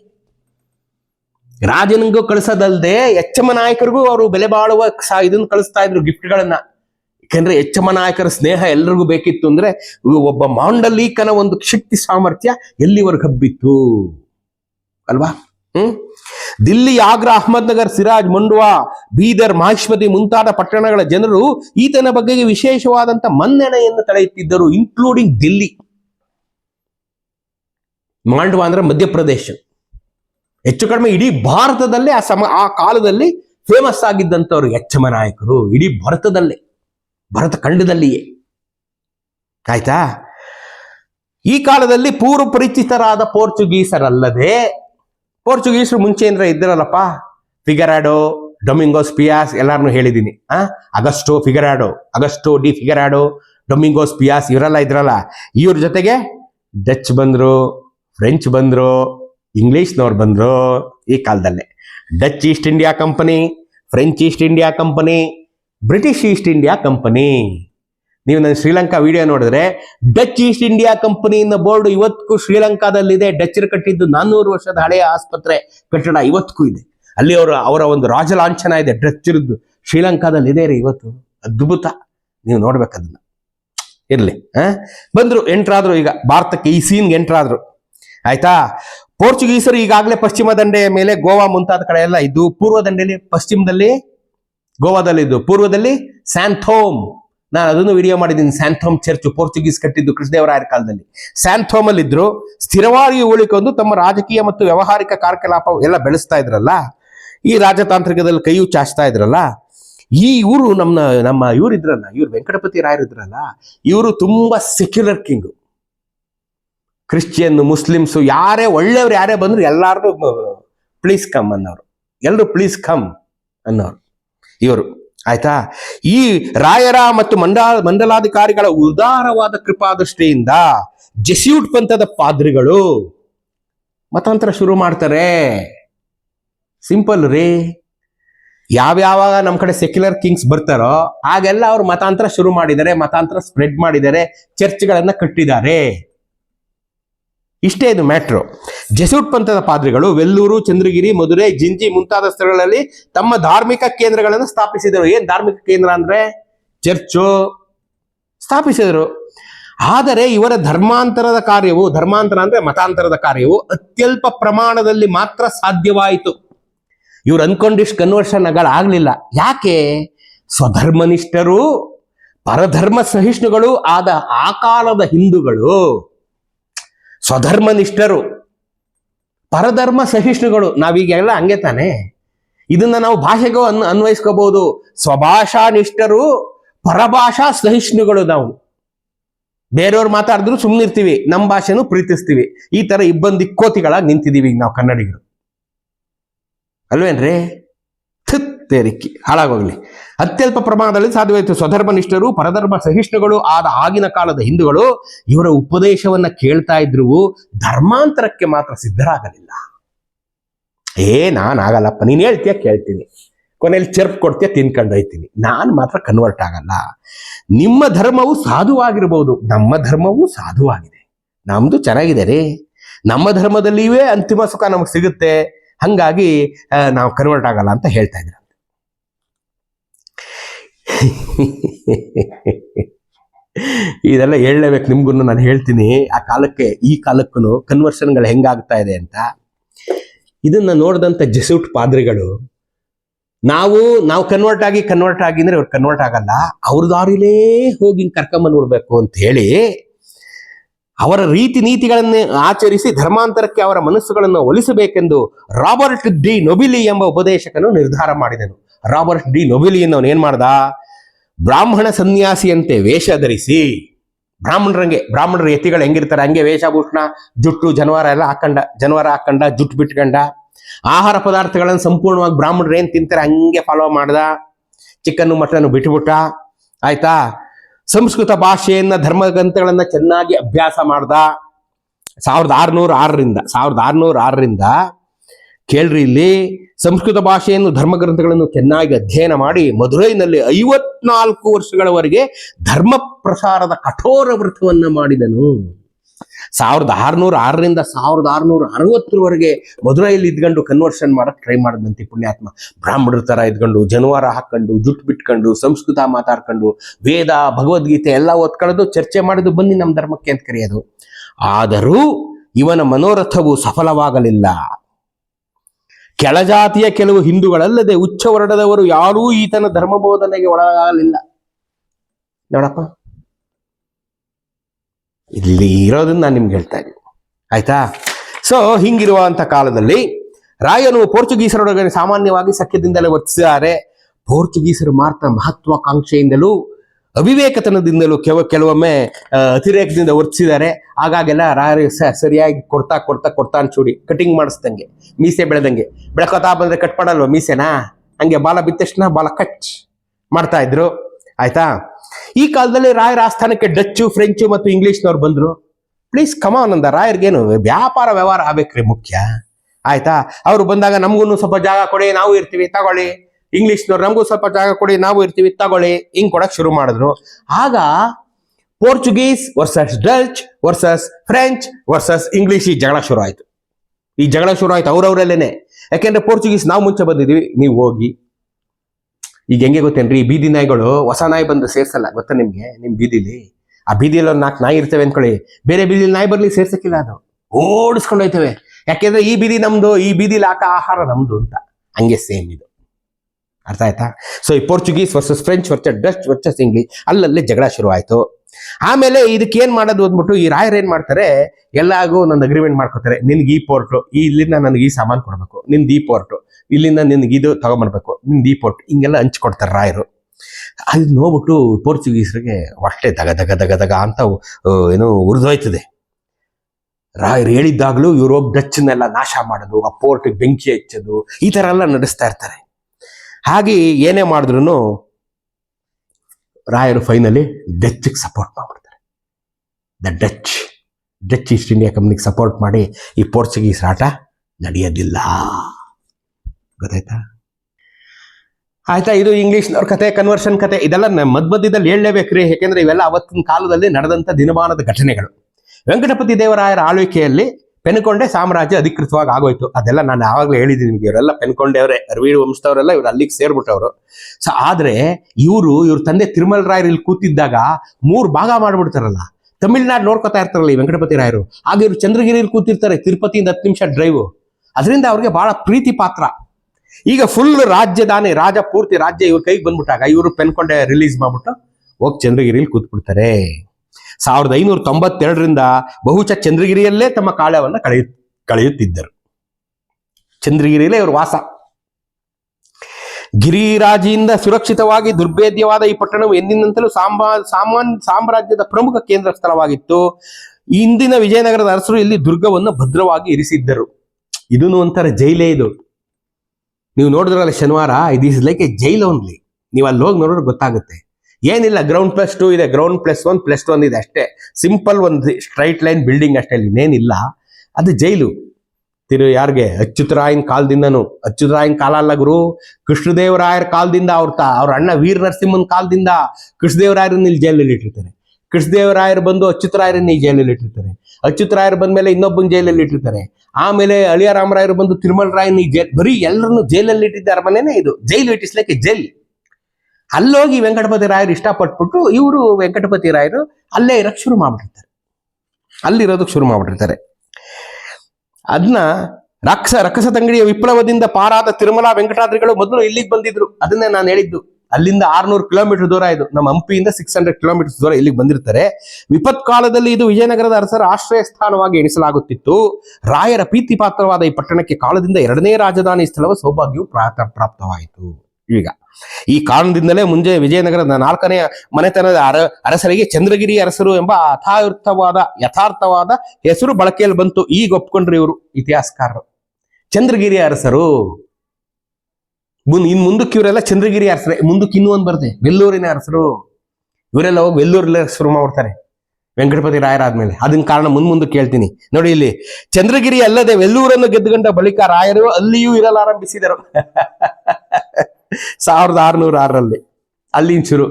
ರಾಜನಿಗೂ ಕಳಿಸೋದಲ್ದೆ ಎಚ್ಚಮ ನಾಯಕರಿಗೂ ಅವರು ಬೆಲೆ ಬಾಳುವ ಇದನ್ನು ಕಳಿಸ್ತಾ ಇದ್ರು ಗಿಫ್ಟ್ಗಳನ್ನ ಯಾಕಂದ್ರೆ ಎಚ್ಚಮ ನಾಯಕರ ಸ್ನೇಹ ಎಲ್ರಿಗೂ ಬೇಕಿತ್ತು ಅಂದ್ರೆ ಒಬ್ಬ ಮಾಂಡಲೀಕನ ಒಂದು ಶಕ್ತಿ ಸಾಮರ್ಥ್ಯ ಎಲ್ಲಿವರೆಗೆ ಹಬ್ಬಿತ್ತು. ಅಲ್ವಾ? ಹ್ಮ್? ದಿಲ್ಲಿ, ಆಗ್ರಾ, ಅಹಮದ್ನಗರ್, ಸಿರಾಜ್, ಮಂಡ್ವಾ, ಬೀದರ್ ಮಹೇಶ್ವತಿ ಮುಂತಾದ ಪಟ್ಟಣಗಳ ಜನರು ಈತನ ಬಗ್ಗೆ ವಿಶೇಷವಾದಂತ ಮನ್ನಣೆಯನ್ನು ತಳೆಯುತ್ತಿದ್ದರು ಇನ್ಕ್ಲೂಡಿಂಗ್ ದಿಲ್ಲಿ. ಮಾಂಡ್ವಾ ಅಂದ್ರೆ ಮಧ್ಯಪ್ರದೇಶ. ಹೆಚ್ಚು ಕಡಿಮೆ ಇಡೀ ಭಾರತದಲ್ಲೇ ಆ ಸಮ, ಆ ಕಾಲದಲ್ಲಿ ಫೇಮಸ್ ಆಗಿದ್ದಂಥವ್ರು ಎಚ್ಚಮ ನಾಯಕರು ಇಡೀ ಭಾರತದಲ್ಲೇ ಭರತ ಖಂಡದಲ್ಲಿಯೇ ಆಯ್ತಾ? ಈ ಕಾಲದಲ್ಲಿ ಪೂರ್ವ ಪರಿಚಿತರಾದ ಪೋರ್ಚುಗೀಸರಲ್ಲದೆ ಪೋರ್ಚುಗೀಸರು ಮುಂಚೆಯಿಂದ ಇದ್ದರಲ್ಲಪ್ಪ. ಫಿಗರಾಡೋ, ಡೊಮಿಂಗೋಸ್ ಪಿಯಾಸ್ ಎಲ್ಲಾರನು ಹೇಳಿದ್ದೀನಿ ಆ ಅಗಸ್ಟೋ ಫಿಗರಾಡೋ ಅಗಸ್ಟೋ ಡಿ ಫಿಗರಾಡೋ, ಡೊಮಿಂಗೋಸ್ ಪಿಯಾಸ್ ಇವರೆಲ್ಲ ಇದ್ರಲ್ಲ. ಇವ್ರ ಜೊತೆಗೆ ಡಚ್ ಬಂದ್ರು, ಫ್ರೆಂಚ್ ಬಂದ್ರು, ಇಂಗ್ಲಿಷ್ನವ್ರು ಬಂದ್ರು ಈ ಕಾಲದಲ್ಲೇ. Dutch East India company, French East India company, British East India company. ನೀವು ನನ್ನ ಶ್ರೀಲಂಕಾ ವಿಡಿಯೋ ನೋಡಿದ್ರೆ ಡಚ್ ಈಸ್ಟ್ ಇಂಡಿಯಾ ಕಂಪನಿಯಿಂದ ಬೋರ್ಡ್ ಇವತ್ತಿಗೂ ಶ್ರೀಲಂಕಾದಲ್ಲಿದೆ. ಡಚ್ಚರ್ ಕಟ್ಟಿದ್ದು ನಾನ್ನೂರು ವರ್ಷದ ಹಳೆಯ ಆಸ್ಪತ್ರೆ ಕಟ್ಟಡ ಇವತ್ತಿಗೂ ಇದೆ. ಅಲ್ಲಿ ಅವರು, ಅವರ ಒಂದು ರಾಜ ಲಾಂಛನ ಇದೆ. ಡಚ್ಚರದ್ದು ಶ್ರೀಲಂಕಾದಲ್ಲಿ ಇದೆ ರೀ ಇವತ್ತು. ಅದ್ಭುತ. ನೀವು ನೋಡ್ಬೇಕದನ್ನ ಇರ್ಲಿ ಬಂದ್ರು ಬಂದ್ರು, ಎಂಟ್ರಾದ್ರು ಈಗ, ಭಾರತಕ್ಕೆ ಈ ಸೀನ್ಗೆ ಎಂಟ್ರಾದ್ರು. ಆಯ್ತಾ? ಪೋರ್ಚುಗೀಸರು ಈಗಾಗಲೇ ಪಶ್ಚಿಮ ದಂಡೆಯ ಮೇಲೆ ಗೋವಾ ಮುಂತಾದ ಕಡೆ ಎಲ್ಲ ಇದ್ದು, ಪೂರ್ವ ದಂಡೆಯಲ್ಲಿ, ಪಶ್ಚಿಮದಲ್ಲಿ ಗೋವಾದಲ್ಲಿದ್ದು, ಪೂರ್ವದಲ್ಲಿ ಸ್ಯಾಂಥೋಮ್. ನಾನು ಅದನ್ನು ವಿಡಿಯೋ ಮಾಡಿದ್ದೀನಿ. ಸ್ಯಾಂಥೋಮ್ ಚರ್ಚ್ ಪೋರ್ಚುಗೀಸ್ ಕಟ್ಟಿದ್ದು ಕೃಷ್ಣದೇವರಾಯರ ಕಾಲದಲ್ಲಿ ಸ್ಯಾಂಥೋಮ್ ಅಲ್ಲಿ ಇದ್ರು ಸ್ಥಿರವಾಗಿ ಉಳಿಕೊಂಡು ತಮ್ಮ ರಾಜಕೀಯ ಮತ್ತು ವ್ಯವಹಾರಿಕ ಕಾರ್ಯಕಲಾಪ ಎಲ್ಲ ಬೆಳೆಸ್ತಾ ಇದ್ರಲ್ಲ, ಈ ರಾಜತಾಂತ್ರಿಕದಲ್ಲಿ ಕೈಯು ಚಾಚ್ತಾ ಇದ್ರಲ್ಲ, ಈ ಇವರು ನಮ್ಮ ನಮ್ಮ ಇವ್ರು ಇದ್ರಲ್ಲ, ಇವ್ರು ವೆಂಕಟಪತಿ ರಾಯರು ಇದ್ರಲ್ಲ, ಇವರು ತುಂಬಾ ಸೆಕ್ಯುಲರ್ ಕಿಂಗ್ ಕ್ರಿಶ್ಚಿಯನ್ ಮುಸ್ಲಿಮ್ಸು ಯಾರೇ ಒಳ್ಳೆಯವ್ರು, ಯಾರೇ ಬಂದ್ರು ಎಲ್ಲಾರ್ಗೂ ಪ್ಲೀಸ್ ಕಮ್ ಅನ್ನೋರು. ಎಲ್ಲರೂ ಪ್ಲೀಸ್ ಕಮ್ ಅನ್ನೋರು. ಇವರು. ಆಯ್ತಾ? ಈ ರಾಯರ ಮತ್ತು ಮಂಡ, ಮಂಡಲಾಧಿಕಾರಿಗಳ ಉದಾರವಾದ ಕೃಪಾದೃಷ್ಟಿಯಿಂದ ಜೆಸ್ಯೂಟ್ ಪಂಥದ ಪಾದ್ರಿಗಳು ಮತಾಂತರ ಶುರು ಮಾಡ್ತಾರೆ. ಸಿಂಪಲ್ ರೀ. ಯಾವ್ಯಾವಾಗ ನಮ್ಮ ಕಡೆ ಸೆಕ್ಯುಲರ್ ಕಿಂಗ್ಸ್ ಬರ್ತಾರೋ ಆಗೆಲ್ಲ ಅವ್ರು ಮತಾಂತರ ಶುರು ಮಾಡಿದ್ದಾರೆ, ಮತಾಂತರ ಸ್ಪ್ರೆಡ್ ಮಾಡಿದ್ದಾರೆ, ಚರ್ಚ್ಗಳನ್ನ ಕಟ್ಟಿದ್ದಾರೆ. ಇಷ್ಟೇ ಇದು ಮ್ಯಾಟ್ರು. ಜೆಸೂಟ್ ಪಂಥದ ಪಾದ್ರಿಗಳು ವೆಲ್ಲೂರು, ಚಂದ್ರಗಿರಿ, ಮಧುರೈ, ಜಿಂಜಿ ಮುಂತಾದ ಸ್ಥಳಗಳಲ್ಲಿ ತಮ್ಮ ಧಾರ್ಮಿಕ ಕೇಂದ್ರಗಳನ್ನು ಸ್ಥಾಪಿಸಿದರು. ಏನ್ ಧಾರ್ಮಿಕ ಕೇಂದ್ರ ಅಂದ್ರೆ? ಚರ್ಚು ಸ್ಥಾಪಿಸಿದರು. ಆದರೆ ಇವರ ಧರ್ಮಾಂತರದ ಕಾರ್ಯವು, ಧರ್ಮಾಂತರ ಅಂದ್ರೆ ಮತಾಂತರದ ಕಾರ್ಯವು ಅತ್ಯಲ್ಪ ಪ್ರಮಾಣದಲ್ಲಿ ಮಾತ್ರ ಸಾಧ್ಯವಾಯಿತು. ಇವ್ರು ಅನ್ಕೊಂಡಿಷ್ಟು ಆಗಲಿಲ್ಲ. ಯಾಕೆ? ಸ್ವಧರ್ಮನಿಷ್ಠರು, ಪರಧರ್ಮ ಸಹಿಷ್ಣುಗಳು ಆದ ಆ ಕಾಲದ ಹಿಂದೂಗಳು ಸ್ವಧರ್ಮನಿಷ್ಠರು, ಪರಧರ್ಮ ಸಹಿಷ್ಣುಗಳು, ನಾವೀಗೆಲ್ಲ ಹಂಗೆ ತಾನೆ. ಇದನ್ನ ನಾವು ಭಾಷೆಗೂ ಅನ್ ಅನ್ವಯಿಸ್ಕೋಬಹುದು ಸ್ವಭಾಷಾ ನಿಷ್ಠರು ಪರಭಾಷಾ ಸಹಿಷ್ಣುಗಳು ನಾವು. ಬೇರೆಯವ್ರು ಮಾತಾಡಿದ್ರು ಸುಮ್ಮನಿರ್ತೀವಿ ನಮ್ಮ ಭಾಷೆನೂ ಪ್ರೀತಿಸ್ತೀವಿ. ಈ ತರ ಇಬ್ಬಂದಿಕ್ಕೋತಿಗಳಾಗಿ ನಿಂತಿದ್ದೀವಿ ಈಗ ನಾವು ಕನ್ನಡಿಗರು. ಅಲ್ವೇನ್ರಿ? ತೇರಿಕ್ಕಿ. ಹಾಳಾಗೋಗ್ಲಿ. ಅತ್ಯಲ್ಪ ಪ್ರಮಾಣದಲ್ಲಿ ಸಾಧ್ಯವಾಯಿತು. ಸ್ವಧರ್ಮನಿಷ್ಠರು, ಪರಧರ್ಮ ಸಹಿಷ್ಣುಗಳು ಆದ ಆಗಿನ ಕಾಲದ ಹಿಂದೂಗಳು ಇವರ ಉಪದೇಶವನ್ನ ಕೇಳ್ತಾ ಇದ್ರು ಧರ್ಮಾಂತರಕ್ಕೆ ಮಾತ್ರ ಸಿದ್ಧರಾಗಲಿಲ್ಲ. ಏ ನಾನು ಆಗಲ್ಲಪ್ಪ ನೀನು ಹೇಳ್ತೀಯ? ಕೇಳ್ತೀನಿ. ಕೊನೆಯಲ್ಲಿ ಚೆರ್ಪ್ ಕೊಡ್ತೀಯ? ತಿನ್ಕೊಂಡು ಹೋಯ್ತೀನಿ. ನಾನು ಮಾತ್ರ ಕನ್ವರ್ಟ್ ಆಗಲ್ಲ. ನಿಮ್ಮ ಧರ್ಮವು ಸಾಧುವಾಗಿರ್ಬೋದು. ನಮ್ಮ ಧರ್ಮವೂ ಸಾಧುವಾಗಿದೆ. ನಮ್ದು ಚೆನ್ನಾಗಿದೆ ರೀ. ನಮ್ಮ ಧರ್ಮದಲ್ಲಿಯೇ ಅಂತಿಮ ಸುಖ ನಮಗೆ ಸಿಗುತ್ತೆ. ಹಂಗಾಗಿ ನಾವು ಕನ್ವರ್ಟ್ ಆಗಲ್ಲ ಅಂತ ಹೇಳ್ತಾ ಇದ್ರು [LAUGHS] ಇದೆಲ್ಲ ಹೇಳಲೇಬೇಕು ನಿಮ್ಗೂ ನಾನು ಹೇಳ್ತೀನಿ. ಆ ಕಾಲಕ್ಕೆ, ಈ ಕಾಲಕ್ಕೂ ಕನ್ವರ್ಷನ್ಗಳು ಹೆಂಗಾಗ್ತಾ ಇದೆ ಅಂತ. ಇದನ್ನ ನೋಡಿದಂಥ ಜೆಸೂಟ್ ಪಾದ್ರಿಗಳು, ನಾವು ನಾವು ಕನ್ವರ್ಟ್ ಆಗಿ ಕನ್ವರ್ಟ್ ಆಗಿ ಅಂದ್ರೆ ಅವ್ರು ಕನ್ವರ್ಟ್ ಆಗಲ್ಲ. ಅವ್ರ ದಾರಿಲೇ ಹೋಗಿ ಕರ್ಕೊಂಬಂದು ನೋಡ್ಬೇಕು ಅಂತ ಹೇಳಿ, ಅವರ ರೀತಿ ನೀತಿಗಳನ್ನು ಆಚರಿಸಿ ಧರ್ಮಾಂತರಕ್ಕೆ ಅವರ ಮನಸ್ಸುಗಳನ್ನು ಒಲಿಸಬೇಕೆಂದು ರಾಬರ್ಟ್ ಡಿ ನೊಬಿಲಿ ಎಂಬ ಉಪದೇಶಕನು ನಿರ್ಧಾರ ಮಾಡಿದನು. ರಾಬರ್ಟ್ ಡಿ ನೊಬಿಲಿ ಅನ್ನೋನು ಏನ್ ಮಾಡ್ದ? ಬ್ರಾಹ್ಮಣ ಸನ್ಯಾಸಿಯಂತೆ ವೇಷ ಧರಿಸಿ. ಬ್ರಾಹ್ಮಣರಂಗೆ, ಬ್ರಾಹ್ಮಣರ ಯತಿಗಳು ಹೆಂಗಿರ್ತಾರೆ? ಹಂಗೆ ವೇಷಭೂಷಣ ಜುಟ್ಟು, ಜನವಾರ ಎಲ್ಲ ಹಾಕೊಂಡ, ಜನವಾರ ಹಾಕೊಂಡ, ಜುಟ್ಟು ಬಿಟ್ಕೊಂಡ. ಆಹಾರ ಪದಾರ್ಥಗಳನ್ನು ಸಂಪೂರ್ಣವಾಗಿ ಬ್ರಾಹ್ಮಣರು ಏನ್ ತಿಂತಾರೆ? ಹಂಗೆ ಫಾಲೋ ಮಾಡ್ದ. ಚಿಕನ್ ಮಟನ್ ಬಿಟ್ಬಿಟ್ಟ. ಆಯ್ತಾ? ಸಂಸ್ಕೃತ ಭಾಷೆಯನ್ನ, ಧರ್ಮ ಗ್ರಂಥಗಳನ್ನ ಚೆನ್ನಾಗಿ ಅಭ್ಯಾಸ ಮಾಡ್ದ. ಸಾವಿರದ ಆರುನೂರ ಆರರಿಂದ, ಸಾವಿರದ ಆರುನೂರ ಆರರಿಂದ ಕೇಳ್ರಿ ಇಲ್ಲಿ ಸಂಸ್ಕೃತ ಭಾಷೆಯನ್ನು ಧರ್ಮ ಗ್ರಂಥಗಳನ್ನು ಚೆನ್ನಾಗಿ ಅಧ್ಯಯನ ಮಾಡಿ ಮಧುರೈನಲ್ಲಿ ಐವತ್ನಾಲ್ಕು ವರ್ಷಗಳವರೆಗೆ ಧರ್ಮ ಪ್ರಸಾರದ ಕಠೋರ ವ್ರತವನ್ನ ಮಾಡಿದನು. ಸಾವಿರದ ಆರುನೂರ ಆರರಿಂದ ಸಾವಿರದ ಆರುನೂರ ಅರವತ್ತರವರೆಗೆ ಮಧುರೈಯಲ್ಲಿ ಇದ್ಕೊಂಡು ಕನ್ವರ್ಷನ್ ಮಾಡಕ್ ಟ್ರೈ ಮಾಡಿದಂತೆ ಪುಣ್ಯಾತ್ಮ. ಬ್ರಾಹ್ಮಣರ ತರ ಇದ್ಕೊಂಡು, ಜನವಾರ ಹಾಕೊಂಡು ಜುಟ್ಟು ಬಿಟ್ಕೊಂಡು, ಸಂಸ್ಕೃತ ಮಾತಾಡ್ಕೊಂಡು, ವೇದ, ಭಗವದ್ಗೀತೆ ಎಲ್ಲ ಓದ್ಕೊಳ್ಳೋದು ಚರ್ಚೆ ಮಾಡೋದು ಬನ್ನಿ ನಮ್ಮ ಧರ್ಮಕ್ಕೆ ಅಂತ ಕರೆಯೋದು. ಆದರೂ ಇವನ ಮನೋರಥವು ಸಫಲವಾಗಲಿಲ್ಲ. ಕೆಳಜಾತಿಯ ಕೆಲವು ಹಿಂದೂಗಳಲ್ಲದೆ ಉಚ್ಚ ವರ್ಣದವರು ಯಾರೂ ಈತನ ಧರ್ಮ ಬೋಧನೆಗೆ ಒಳಗಾಗಲಿಲ್ಲ. ನೋಡಪ್ಪ. ಇಲ್ಲಿ ಇರೋದನ್ನ ನಾನು ನಿಮ್ಗೆ ಹೇಳ್ತಾ ಇದ್ದೀನಿ. ಆಯ್ತಾ? ಸೊ ಹಿಂಗಿರುವಂತ ಕಾಲದಲ್ಲಿ ರಾಯನು ಪೋರ್ಚುಗೀಸರೊಳಗೆ ಸಾಮಾನ್ಯವಾಗಿ ಸಖ್ಯದಿಂದಲೇ ವರ್ತಿಸಿದ್ದಾರೆ. ಪೋರ್ಚುಗೀಸರು ಮಾತ್ರ ಮಹತ್ವಾಕಾಂಕ್ಷೆಯಿಂದಲೂ ಅವಿವೇಕತನದಿಂದಲೂ ಕೆಲವ ಕೆಲವೊಮ್ಮೆ ಅತಿರೇಕದಿಂದ ವರ್ತಿಸಿದ್ದಾರೆ. ಆಗಾಗೆಲ್ಲ ರಾರಿ ಸರಿಯಾಗಿ ಕೊಡ್ತಾ ಕೊಡ್ತಾ ಕೊಡ್ತಾ ಅನ್ಚೂಡಿ ಕಟಿಂಗ್ ಮಾಡಿಸ್ದಂಗೆ, ಮೀಸೆ ಬೆಳೆದಂಗೆ. ಬೆಳಕೋತಾ ಬಂದ್ರೆ ಕಟ್ ಮಾಡಲ್ವ ಮೀಸೆನಾ? ಹಂಗೆ ಬಾಲ ಬಿದ್ದ ಬಾಲ ಕಟ್ ಮಾಡ್ತಾ ಇದ್ರು. ಆಯ್ತಾ? ಈ ಕಾಲದಲ್ಲಿ ರಾಯರ ಆಸ್ಥಾನಕ್ಕೆ ಡಚ್ಚು, ಫ್ರೆಂಚು ಮತ್ತು ಇಂಗ್ಲಿಷ್ನವ್ರು ಬಂದ್ರು. ಪ್ಲೀಸ್ ಕಮಾನ್ ಅಂದ. ರಾಯರ್ಗೇನು ವ್ಯಾಪಾರ ವ್ಯವಹಾರ ಆಗ್ಬೇಕ್ರಿ ಮುಖ್ಯ. ಆಯ್ತಾ? ಅವ್ರು ಬಂದಾಗ ನಮಗೂ ಸ್ವಲ್ಪ ಜಾಗ ಕೊಡಿ, ನಾವು ಇರ್ತೀವಿ, ತಗೊಳ್ಳಿ. ಇಂಗ್ಲಿಷ್ನವ್ರು ನಮಗೂ ಸ್ವಲ್ಪ ಜಾಗ ಕೊಡಿ, ನಾವು ಇರ್ತೀವಿ, ತಗೊಳ್ಳಿ, ಹಿಂಗ್ ಕೊಡಕ್ ಶುರು ಮಾಡಿದ್ರು. ಆಗ Portuguese versus Dutch versus French versus English ಈ ಜಗಳ ಶುರು ಆಯ್ತು. ಈ ಜಗಳ ಶುರು ಆಯ್ತು ಅವ್ರವ್ರಲ್ಲೇನೆ. ಯಾಕೆಂದ್ರೆ ಪೋರ್ಚುಗೀಸ್ ನಾವು ಮುಂಚೆ ಬಂದಿದೀವಿ, ನೀವು ಹೋಗಿ. ಈಗ ಹೆಂಗೆ ಗೊತ್ತೇನ್ರಿ, ಈ ಬೀದಿ ನಾಯಿಗಳು, ಹೊಸ ನಾಯಿ ಬಂದು ಸೇರ್ಸಲ್ಲ, ಗೊತ್ತಾ ನಿಮ್ಗೆ? ನಿಮ್ ಬೀದಿಲಿ? ಆ ಬೀದಿಯಲ್ಲಿ ಒಂದು ನಾಲ್ಕು ನಾಯಿ ಇರ್ತವೆ ಅನ್ಕೊಳ್ಳಿ. ಬೇರೆ ಬೀದಿಲಿ ನಾಯಿ ಬರ್ಲಿ ಸೇರ್ಸಕ್ಕಿಲ್ಲ ಅದು. ಓಡಿಸ್ಕೊಂಡು ಹೋಯ್ತವೆ. ಯಾಕೆಂದ್ರೆ ಈ ಬೀದಿ ನಮ್ದು, ಈ ಬೀದಿಲಿ ಹಾಕ ಆಹಾರ ನಮ್ದು ಅಂತ. ಹಂಗೆ ಸೇಮ್ ಇದು. ಅರ್ಥ ಆಯ್ತಾ? ಸೊ ಈ Portuguese versus French versus Dutch versus English ಅಲ್ಲಲ್ಲೇ ಜಗಳ ಶುರುವಾಯಿತು. ಆಮೇಲೆ ಇದಕ್ಕೆ ಏನು ಮಾಡೋದು ಅಂದ್ಬಿಟ್ಟು ಈ ರಾಯರ್ ಏನು ಮಾಡ್ತಾರೆ? ಎಲ್ಲಾಗೂ ಒಂದು ಅಗ್ರಿಮೆಂಟ್ ಮಾಡ್ಕೋತಾರೆ. ನಿನ್ಗೆ ಈ ಪೋರ್ಟ್ ಇಲ್ಲಿಂದ ನನಗೆ ಈ ಸಾಮಾನು ಕೊಡಬೇಕು. ನಿಂದು ಈ ಪೋರ್ಟ್ ಇಲ್ಲಿಂದ ನಿನ್ಗೆ ಇದು ತಗೊಂಬರ್ಬೇಕು. ನಿಂದು ಈ ಪೋರ್ಟ್ ಹಿಂಗೆಲ್ಲ ಹಂಚ್ಕೊಡ್ತಾರೆ ರಾಯರು. ಅಲ್ಲಿ ನೋಡ್ಬಿಟ್ಟು ಪೋರ್ಚುಗೀಸರಿಗೆ ಹೊಟ್ಟೆ ದಗ ದಗ ದಗ ದಗ ಅಂತ ಏನು ಉರಿದೋಯ್ತದೆ. ರಾಯರು ಹೇಳಿದ್ದಾಗಲೂ ಯುರೋಪ್ ಡಚ್ನೆಲ್ಲ ನಾಶ ಮಾಡೋದು, ಆ ಪೋರ್ಟಿಗೆ ಬೆಂಕಿ ಹಚ್ಚೋದು, ಈ ಥರ ಎಲ್ಲ ನಡೆಸ್ತಾ ಇರ್ತಾರೆ. ಹಾಗೆ ಏನೇ ಮಾಡಿದ್ರು ರಾಯರು ಫೈನಲಿ ಡಚ್ಗೆ ಸಪೋರ್ಟ್ ಮಾಡ್ಬಿಡ್ತಾರೆ. The Dutch Dutch East India ಕಂಪ್ನಿಗೆ ಸಪೋರ್ಟ್ ಮಾಡಿ ಈ ಪೋರ್ಚುಗೀಸ್ ಆಟ ನಡೆಯೋದಿಲ್ಲ. ಗೊತ್ತಾಯ್ತಾ? ಆಯ್ತಾ, ಇದು ಇಂಗ್ಲೀಷ್ನವ್ರ ಕತೆ ಕನ್ವರ್ಷನ್ ಕತೆ, ಇದೆಲ್ಲ ಮಧ್ಯದಲ್ಲಿ ಹೇಳಲೇಬೇಕ್ರಿ ಯಾಕೆಂದ್ರೆ ಇವೆಲ್ಲ ಅವತ್ತಿನ ಕಾಲದಲ್ಲಿ ನಡೆದಂತ ದಿನಮಾನದ ಘಟನೆಗಳು. ವೆಂಕಟಪತಿ ದೇವರಾಯರ ಆಳ್ವಿಕೆಯಲ್ಲಿ ಪೆನ್ಕೊಂಡೆ ಸಾಮ್ರಾಜ್ಯ ಅಧಿಕೃತವಾಗಿ ಆಗೋಯ್ತು. ಅದೆಲ್ಲ ನಾನು ಯಾವಾಗಲೂ ಹೇಳಿದ್ದೀನಿ ನಿಮಗೆ. ಇವರೆಲ್ಲ ಪೆನ್ಕೊಂಡೆಯವರೇ ಅರವೀಡು ವಂಶದವರೆಲ್ಲ ಇವ್ರು ಅಲ್ಲಿಗೆ ಸೇರ್ಬಿಟ್ಟವರು. ಸೊ, ಆದರೆ ಇವರು, ಇವ್ರ ತಂದೆ ತಿರುಮಲ ರಾಯರು ಇಲ್ಲಿ ಕೂತಿದ್ದಾಗ ಮೂರು ಭಾಗ ಮಾಡ್ಬಿಡ್ತಾರಲ್ಲ. ತಮಿಳ್ನಾಡು ನೋಡ್ಕೊತಾ ಇರ್ತಾರಲ್ಲ ಈ ವೆಂಕಟಪತಿ ರಾಯರು. ಆಗ ಇವರು ಚಂದ್ರಗಿರಿಯಲ್ಲಿ ಕೂತಿರ್ತಾರೆ, ತಿರುಪತಿಯಿಂದ ಹತ್ತು ನಿಮಿಷ ಡ್ರೈವ್ ಅದರಿಂದ ಅವ್ರಿಗೆ ಬಹಳ ಪ್ರೀತಿ ಪಾತ್ರ. ಈಗ ಫುಲ್ ರಾಜ್ಯದಾನೆ ರಾಜ ಪೂರ್ತಿ ರಾಜ್ಯ ಇವ್ರ ಕೈಗೆ ಬಂದ್ಬಿಟ್ಟಾಗ ಇವರು ಪೆನ್ಕೊಂಡೆ ರಿಲೀಸ್ ಮಾಡ್ಬಿಟ್ಟು ಹೋಗಿ ಚಂದ್ರಗಿರಿಲಿ ಕೂತ್ಬಿಡ್ತಾರೆ. ಸಾವಿರದ ಐನೂರ ತೊಂಬತ್ತೆರಡರಿಂದ ಬಹುಶಃ ಚಂದ್ರಗಿರಿಯಲ್ಲೇ ತಮ್ಮ ಕಾಲವನ್ನು ಕಳೆಯು, ಕಳೆಯುತ್ತಿದ್ದರು. ಚಂದ್ರಗಿರಿಯಲ್ಲೇ ಇವರು ವಾಸ. ಗಿರಿರಾಜಿಯಿಂದ ಸುರಕ್ಷಿತವಾಗಿ ದುರ್ಭೇದ್ಯವಾದ ಈ ಪಟ್ಟಣವು ಎಂದಿನಂತಲೂ ಸಾಂಬಾ ಸಾಮಾನ್ ಸಾಮ್ರಾಜ್ಯದ ಪ್ರಮುಖ ಕೇಂದ್ರ ಸ್ಥಳವಾಗಿತ್ತು. ಇಂದಿನ ವಿಜಯನಗರದ ಅರಸರು ಇಲ್ಲಿ ದುರ್ಗವನ್ನು ಭದ್ರವಾಗಿ ಇರಿಸಿದ್ದರು. ಇದನ್ನು ಒಂಥರ ಜೈಲೇ ಇದು. ನೀವು ನೋಡಿದ್ರಲ್ಲ ಶನಿವಾರ ಇದು is like a jail only. ನೀವು ಅಲ್ಲಿ ಹೋಗಿ ನೋಡಿದ್ರೆ ಗೊತ್ತಾಗುತ್ತೆ. ಏನಿಲ್ಲ ಗ್ರೌಂಡ್ ಪ್ಲಸ್ ಟೂ ಇದೆ ground plus one plus one ಇದೆ ಅಷ್ಟೇ. ಸಿಂಪಲ್ ಒಂದು ಸ್ಟ್ರೈಟ್ ಲೈನ್ ಬಿಲ್ಡಿಂಗ್ ಅಷ್ಟೇ ಇನ್ನೇನಿಲ್ಲ. ಅದು ಜೈಲು. ತಿರು ಯಾರಿಗೆ? ಅಚ್ಯುತರಾಯನ್ ಕಾಲದಿಂದನು. ಅಚ್ಯುತರಾಯನ್ ಕಾಲ ಅಲ್ಲ ಗುರು. ಕೃಷ್ಣದೇವರಾಯರ ಕಾಲದಿಂದ ಅವ್ರ ತಾ, ಅವ್ರ ಅಣ್ಣ ವೀರ ನರಸಿಂಹನ್ ಕಾಲದಿಂದ ಕೃಷ್ಣದೇವರಾಯರನ್ನ ಇಲ್ಲಿ ಜೈಲಲ್ಲಿ ಇಟ್ಟಿರ್ತಾರೆ. ಕೃಷ್ಣದೇವರಾಯರು ಬಂದು ಅಚ್ಯುತರಾಯರನ್ನ ಈ ಜೈಲಲ್ಲಿ ಇಟ್ಟಿರ್ತಾರೆ. ಅಚ್ಯುತರಾಯರು ಬಂದ್ಮೇಲೆ ಇನ್ನೊಬ್ಬನ ಜೈಲಲ್ಲಿ ಇಟ್ಟಿರ್ತಾರೆ. ಆಮೇಲೆ ಅಳಿಯ ರಾಮರಾಯರು ಬಂದು ತಿರುಮಲ ರಾಯನ್ ಈ ಜೈಲ್, ಬರೀ ಎಲ್ಲರನ್ನು ಜೈಲಲ್ಲಿ ಇಟ್ಟಿದ್ದಾರೆ ಅರಮನೆನೇ ಇದು. ಜೈಲು ಇಟ್ಟಿಸ್ಲಿಕ್ಕೆ ಜೈಲ್. ಅಲ್ಲೋಗಿ ವೆಂಕಟಪತಿ ರಾಯರು ಇಷ್ಟಪಟ್ಬಿಟ್ಟು ಇವರು ವೆಂಕಟಪತಿ ರಾಯರು ಅಲ್ಲೇ ಇರೋಕ್ಕೆ ಶುರು ಮಾಡ್ಬಿಟ್ಟಿರ್ತಾರೆ. ಅಲ್ಲಿರೋದಕ್ಕೆ ಶುರು ಮಾಡ್ಬಿಟ್ಟಿರ್ತಾರೆ. ಅದನ್ನ ರಕ್ಷ ರಕ್ಕಸ ತಂಗಡಿಯ ವಿಪ್ಲವದಿಂದ ಪಾರಾದ ತಿರುಮಲ ವೆಂಕಟಾದ್ರಿಗಳು ಮೊದಲು ಇಲ್ಲಿಗೆ ಬಂದಿದ್ರು. ಅದನ್ನೇ ನಾನು ಹೇಳಿದ್ದು. ಅಲ್ಲಿಂದ ಆರ್ನೂರು ಕಿಲೋಮೀಟರ್ ದೂರ ಇದು. ನಮ್ಮ ಹಂಪಿಯಿಂದ ಸಿಕ್ಸ್ ಹಂಡ್ರೆಡ್ ಕಿಲೋಮೀಟರ್ ದೂರ ಇಲ್ಲಿಗೆ ಬಂದಿರ್ತಾರೆ. ವಿಪತ್ ಕಾಲದಲ್ಲಿ ಇದು ವಿಜಯನಗರದ ಅರಸರ ಆಶ್ರಯ ಸ್ಥಾನವಾಗಿ ಎಣಿಸಲಾಗುತ್ತಿತ್ತು. ರಾಯರ ಪ್ರೀತಿ ಪಾತ್ರವಾದ ಈ ಪಟ್ಟಣಕ್ಕೆ ಕಾಲದಿಂದ ಎರಡನೇ ರಾಜಧಾನಿ ಸ್ಥಳವು ಸೌಭಾಗ್ಯವು ಪ್ರಾಪ್ತ ಪ್ರಾಪ್ತವಾಯಿತು. ಈಗ. ಈ ಕಾರಣದಿಂದಲೇ ಮುಂಜೆ ವಿಜಯನಗರದ ನಾಲ್ಕನೆಯ ಮನೆತನದ ಅರ, ಅರಸರಿಗೆ ಚಂದ್ರಗಿರಿ ಅರಸರು ಎಂಬ ಅಥಾರ್ಥವಾದ ಯಥಾರ್ಥವಾದ ಹೆಸರು ಬಳಕೆಯಲ್ಲಿ ಬಂತು. ಈಗ ಒಪ್ಕೊಂಡ್ರು ಇವರು ಇತಿಹಾಸಕಾರರು. ಚಂದ್ರಗಿರಿ ಅರಸರು. ಇನ್ ಮುಂದಕ್ಕೆ ಇವರೆಲ್ಲ ಚಂದ್ರಗಿರಿ ಅರಸರೇ. ಮುಂದಕ್ಕೆ ಇನ್ನೂ ಒಂದು ಬರುತ್ತೆ ವೆಲ್ಲೂರಿನ ಅರಸರು. ಇವರೆಲ್ಲ ಹೋಗಿ ವೆಲ್ಲೂರಲ್ಲೇ ಶುರು ಮಾಡ್ತಾರೆ. ವೆಂಕಟಪತಿ ರಾಯರಾದ್ಮೇಲೆ ಅದನ್ನ ಕಾರಣ ಮುಂದ್ ಮುಂದಕ್ಕೆ ಕೇಳ್ತೀನಿ. ನೋಡಿ ಇಲ್ಲಿ, ಚಂದ್ರಗಿರಿ ಅಲ್ಲದೆ ವೆಲ್ಲೂರನ್ನು ಗೆದ್ದುಕೊಂಡ ಬಳಿಕ ರಾಯರು ಅಲ್ಲಿಯೂ ಇರಲಾರಂಭಿಸಿದರು. [LAUGHS] ಸಾವಿರದ ಆರುನೂರ ಆರರಲ್ಲಿ ಅಲ್ಲಿನ ಶುರು.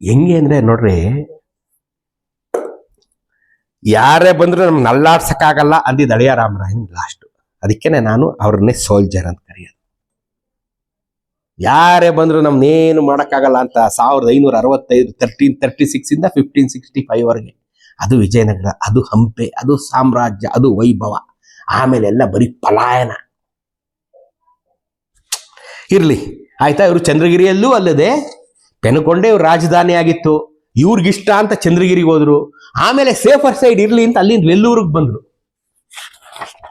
ಹೆಂಗೆ ಅಂದ್ರೆ ನೋಡ್ರಿ, ಯಾರೇ ಬಂದ್ರು ನಮ್ಗೆ ನಲ್ಲಾಡ್ಸಕ್ಕಾಗಲ್ಲ ಅಂದಿದ್ದು ಅಳಿಯ ರಾಮರಾಯನ್ ಲಾಸ್ಟ್ ಅದಕ್ಕೇನೆ ನಾನು ಅವ್ರನ್ನೇ ಸೋಲ್ಜರ್ ಅಂತ ಕರೆಯೋದು. ಯಾರೇ ಬಂದ್ರು ನಮ್ನೇನು ಮಾಡೋಕ್ಕಾಗಲ್ಲ ಅಂತ ಸಾವಿರದ ಐನೂರ ಅರವತ್ತೈದು ತರ್ಟೀನ್ ತರ್ಟಿ ಸಿಕ್ಸ್ ಇಂದ ಫಿಫ್ಟೀನ್ ಸಿಕ್ಸ್ಟಿ ಫೈವ್ ವರೆಗೆ. ಅದು ವಿಜಯನಗರ, ಅದು ಹಂಪೆ, ಅದು ಸಾಮ್ರಾಜ್ಯ, ಅದು ವೈಭವ. ಆಮೇಲೆ ಎಲ್ಲ ಬರೀ ಪಲಾಯನ. ಇರ್ಲಿ. ಆಯ್ತಾ? ಇವರು ಚಂದ್ರಗಿರಿಯಲ್ಲೂ ಅಲ್ಲದೆ ಪೆನುಕೊಂಡೆ ಇವ್ರ ರಾಜಧಾನಿ ಆಗಿತ್ತು ಇವ್ರಿಗಿಷ್ಟ ಅಂತ ಚಂದ್ರಗಿರಿಗೆ ಹೋದ್ರು. ಆಮೇಲೆ ಸೇಫರ್ ಸೈಡ್ ಇರ್ಲಿ ಅಂತ ಅಲ್ಲಿಂದ ವೆಲ್ಲೂರಿಗೆ ಬಂದ್ರು.